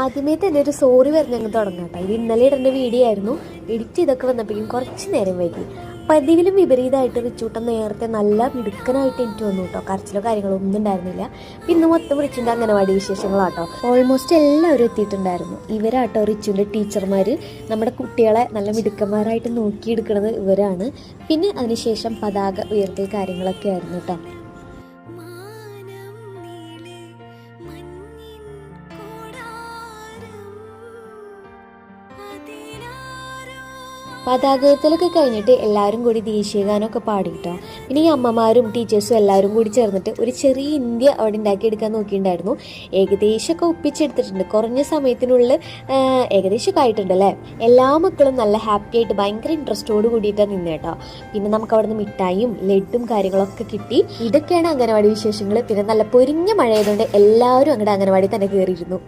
ആദ്യമേ തന്നെ ഒരു സോറി പറഞ്ഞ് അങ്ങ് തുടങ്ങാം ഇത് ഇന്നലെ ഇടേണ്ട വീഡിയോ ആയിരുന്നു. എഡിറ്റ് ചെയ്തൊക്കെ വന്നപ്പോഴേക്കും കുറച്ച് നേരം വൈകി. പതിവിലും വിപരീതമായിട്ട് റിച്ചൂട്ടൻ നേരത്തെ നല്ല മിടുക്കനായിട്ട് എനിക്ക് വന്നു കേട്ടോ. കരച്ചിലോ കാര്യങ്ങളോ ഒന്നും ഉണ്ടായിരുന്നില്ല. പിന്നെ മൊത്തം റിച്ചുന്റെ അംഗനവാടി വിശേഷങ്ങളാട്ടോ. ഓൾമോസ്റ്റ് എല്ലാവരും എത്തിയിട്ടുണ്ടായിരുന്നു. ഇവരാട്ടോ റിച്ചുവിന്റെ ടീച്ചർമാർ നമ്മുടെ കുട്ടികളെ നല്ല മിടുക്കന്മാരായിട്ട് നോക്കിയെടുക്കുന്നത് ഇവരാണ്. പിന്നെ അതിനുശേഷം പതാക ഉയർത്തൽ കാര്യങ്ങളൊക്കെ ആയിരുന്നു കേട്ടോ. പതാകത്തിലൊക്കെ കഴിഞ്ഞിട്ട് എല്ലാവരും കൂടി ദേശീയഗാനമൊക്കെ പാടിയിട്ടോ പിന്നെ ഈ അമ്മമാരും ടീച്ചേഴ്സും എല്ലാവരും കൂടി ചേർന്നിട്ട് ഒരു ചെറിയ ഇന്ത്യ അവിടെ ഉണ്ടാക്കിയെടുക്കാൻ നോക്കിയിട്ടുണ്ടായിരുന്നു. ഏകദേശമൊക്കെ ഒപ്പിച്ചെടുത്തിട്ടുണ്ട്. കുറഞ്ഞ സമയത്തിനുള്ളിൽ ഏകദേശമൊക്കെ ആയിട്ടുണ്ട് അല്ലേ? എല്ലാ മക്കളും നല്ല ഹാപ്പി ആയിട്ട് ഭയങ്കര ഇൻട്രസ്റ്റോട് കൂടിയിട്ടാണ് നിന്ന് കേട്ടോ. പിന്നെ നമുക്ക് അവിടെ നിന്ന് മിഠായും ലഡും കാര്യങ്ങളൊക്കെ കിട്ടി. ഇതൊക്കെയാണ് അംഗനവാടി വിശേഷങ്ങൾ പിന്നെ നല്ല പൊരിഞ്ഞ മഴ ആയതുകൊണ്ട് എല്ലാവരും അങ്ങോട്ട് അംഗനവാടി തന്നെ കയറിയിരുന്നു